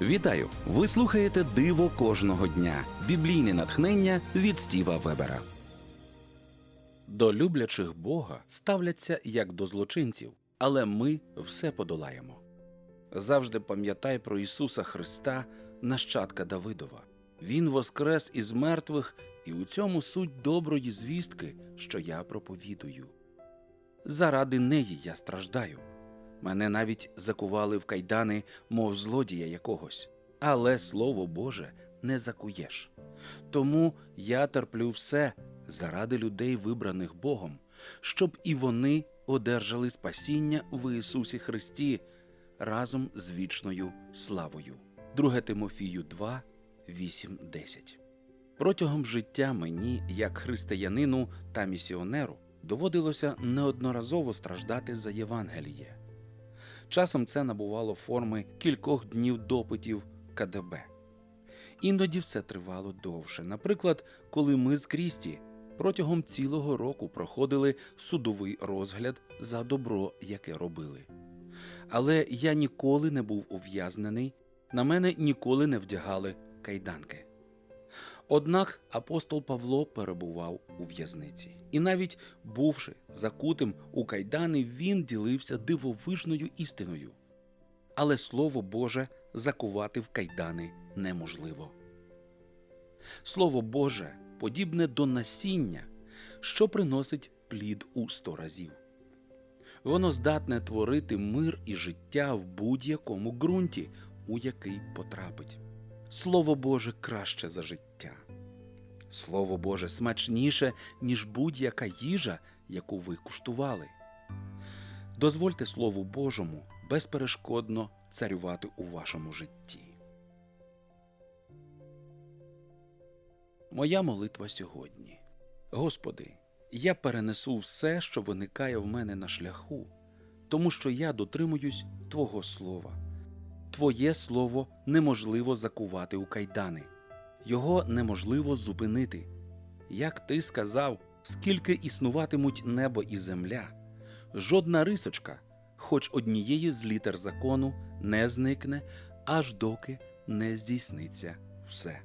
Вітаю! Ви слухаєте Диво кожного дня. Біблійне натхнення від Стіва Вебера. До люблячих Бога ставляться як до злочинців, але ми все подолаємо. Завжди пам'ятай про Ісуса Христа, нащадка Давидова. Він воскрес із мертвих, і у цьому суть доброї звістки, що я проповідую. Заради неї я страждаю. Мене навіть закували в кайдани, мов злодія якогось. Але слово Боже не закуєш. Тому я терплю все заради людей, вибраних Богом, щоб і вони одержали спасіння в Ісусі Христі разом з вічною славою. 2 Тимофію 2, 8, 10. Протягом життя мені, як християнину та місіонеру, доводилося неодноразово страждати за Євангеліє. Часом це набувало форми кількох днів допитів КДБ. Іноді все тривало довше. Наприклад, коли ми з Крісті протягом цілого року проходили судовий розгляд за добро, яке робили. Але я ніколи не був ув'язнений, на мене ніколи не вдягали кайданки. Однак апостол Павло перебував у в'язниці, і навіть бувши закутим у кайдани, він ділився дивовижною істиною. Але Слово Боже закувати в кайдани неможливо. Слово Боже подібне до насіння, що приносить плід у сто разів. Воно здатне творити мир і життя в будь-якому ґрунті, у який потрапить. Слово Боже краще за життя. Слово Боже смачніше, ніж будь-яка їжа, яку ви куштували. Дозвольте Слову Божому безперешкодно царювати у вашому житті. Моя молитва сьогодні. Господи, я перенесу все, що виникає в мене на шляху, тому що я дотримуюсь Твого Слова. Твоє слово неможливо закувати у кайдани, його неможливо зупинити. Як ти сказав, скільки існуватимуть небо і земля, жодна рисочка, хоч однієї з літер закону, не зникне, аж доки не здійсниться все.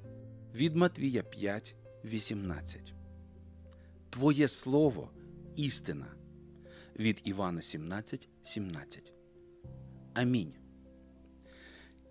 Від Матвія 5, 18. Твоє слово істина. Від Івана 17, 17. Амінь.